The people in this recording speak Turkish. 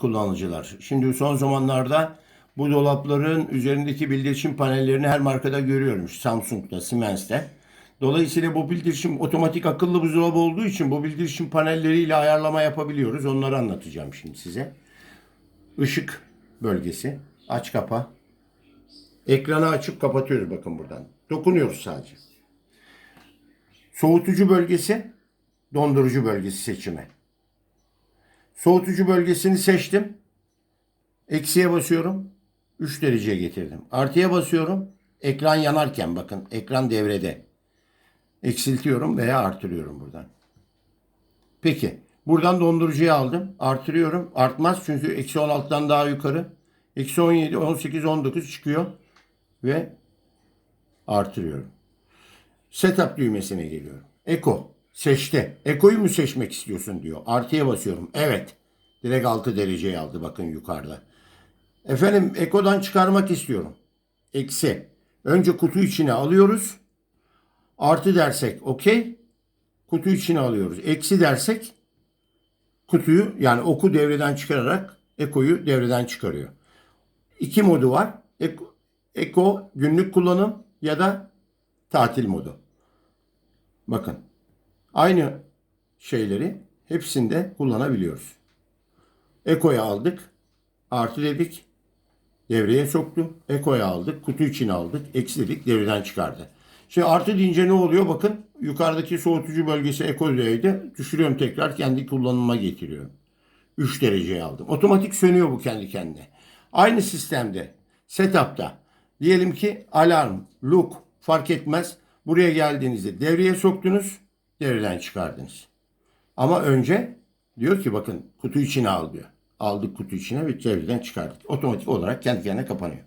kullanıcılar. Şimdi son zamanlarda bu dolapların üzerindeki bildirişim panellerini her markada görüyorum. Samsung'da, Siemens'te. Dolayısıyla bu bildirişim otomatik akıllı buzdolabı olduğu için bu bildirişim panelleriyle ayarlama yapabiliyoruz. Onları anlatacağım şimdi size. Işık bölgesi. Aç kapa. Ekranı açıp kapatıyoruz bakın buradan. Dokunuyoruz sadece. Soğutucu bölgesi, dondurucu bölgesi seçimi. Soğutucu bölgesini seçtim. Eksiye basıyorum. 3 dereceye getirdim. Artıya basıyorum. Ekran yanarken bakın ekran devrede. Eksiltiyorum veya artırıyorum buradan. Peki. Buradan dondurucuyu aldım. Artırıyorum. Artmaz çünkü eksi 16'dan daha yukarı. Eksi 17, 18, 19 çıkıyor. Ve artırıyorum. Setup düğmesine geliyorum. Eko. Seçti. Eko'yu mu seçmek istiyorsun diyor. Artıya basıyorum. Evet. Direkt 6 dereceyi aldı bakın yukarıda. Efendim Eko'dan çıkarmak istiyorum. Eksi. Önce kutu içine alıyoruz. Artı dersek okey. Kutu içine alıyoruz. Eksi dersek kutuyu yani oku devreden çıkararak Eko'yu devreden çıkarıyor. İki modu var. Eko, Eko günlük kullanım ya da tatil modu. Bakın. Aynı şeyleri hepsinde kullanabiliyoruz. Eko'ya aldık. Artı dedik. Devreye soktu. Eko'ya aldık. Kutu içine aldık. Eksi dedik. Devreden çıkardı. Şimdi artı deyince ne oluyor? Bakın yukarıdaki soğutucu bölgesi Eko'daydı. Düşürüyorum tekrar kendi kullanıma getiriyorum. 3 dereceye aldım. Otomatik sönüyor bu kendi kendine. Aynı sistemde setup'ta diyelim ki alarm, look fark etmez. Buraya geldiğinizde devreye soktunuz, devreden çıkardınız. Ama önce diyor ki bakın kutu içine al diyor. Aldık kutu içine ve devreden çıkardık. Otomatik olarak kendi kendine kapanıyor.